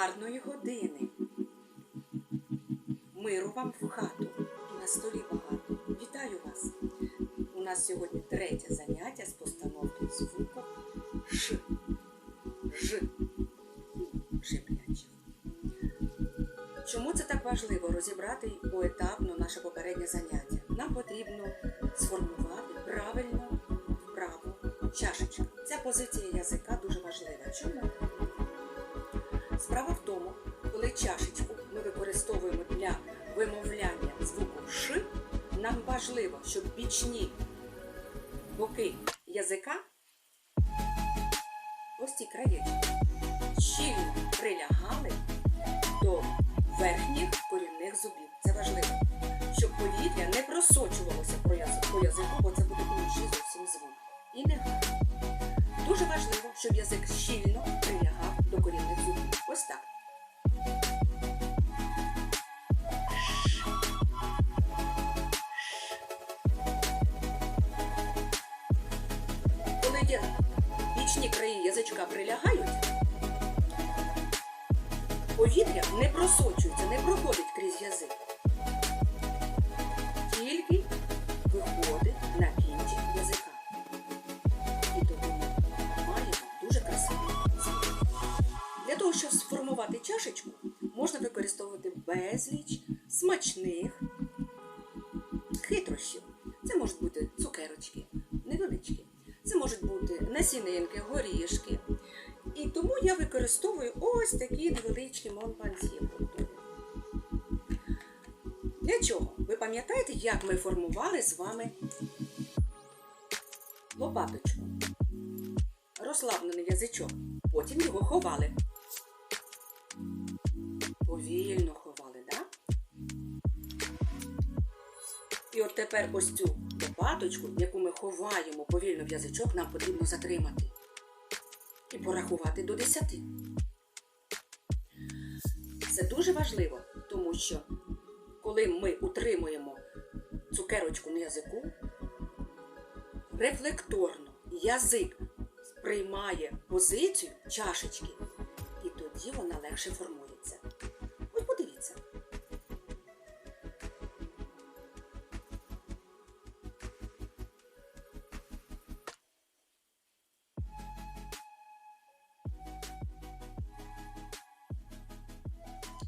гарної години. Миру вам в хату на столі багато. Вітаю вас! У нас сьогодні третє заняття з постановки звуку Ш. Ж. Шиплячих. Чому це так важливо розібрати поетапно наше попереднє заняття? Нам потрібно сформувати правильно вправу чашечка. Ця позиція язика дуже важлива. Чому? Справа в тому, коли чашечку ми використовуємо для вимовляння звуку Ш, нам важливо, щоб бічні боки язика, ось ці краєчки, щільно прилягали до верхніх корінних зубів. Це важливо, щоб повітря не просочувалося по язику, бо це буде інший зовсім звук. І не. Дуже важливо, щоб язик щільно прилягав до корінних зубів. Ось так. Коли бічні краї язичка прилягають, повітря не просочується, не проходить крізь язик. Чашечку, можна використовувати безліч смачних хитрощів. Це можуть бути цукерочки, невеличкі. Це можуть бути насінинки, горішки. І тому я використовую ось такі невеличкі фруктові. Для чого? Ви пам'ятаєте, як ми формували з вами лопаточку? Розслаблений язичок. Потім його ховали. Повільно ховали, так? І от тепер ось цю лопаточку, яку ми ховаємо повільно в язичок, нам потрібно затримати і порахувати до 10. Це дуже важливо, тому що коли ми утримуємо цукерочку на язику, рефлекторно язик сприймає позицію чашечки, і тоді вона легше формується.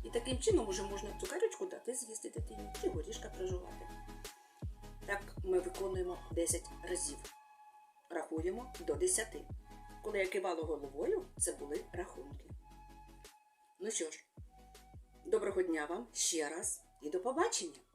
І таким чином уже можна цукерочку дати з'їсти дитині чи горішка прожувати. Так ми виконуємо 10 разів. Рахуємо до 10. Коли я кивала головою, це були рахунки. Ну що ж, доброго дня вам ще раз і до побачення!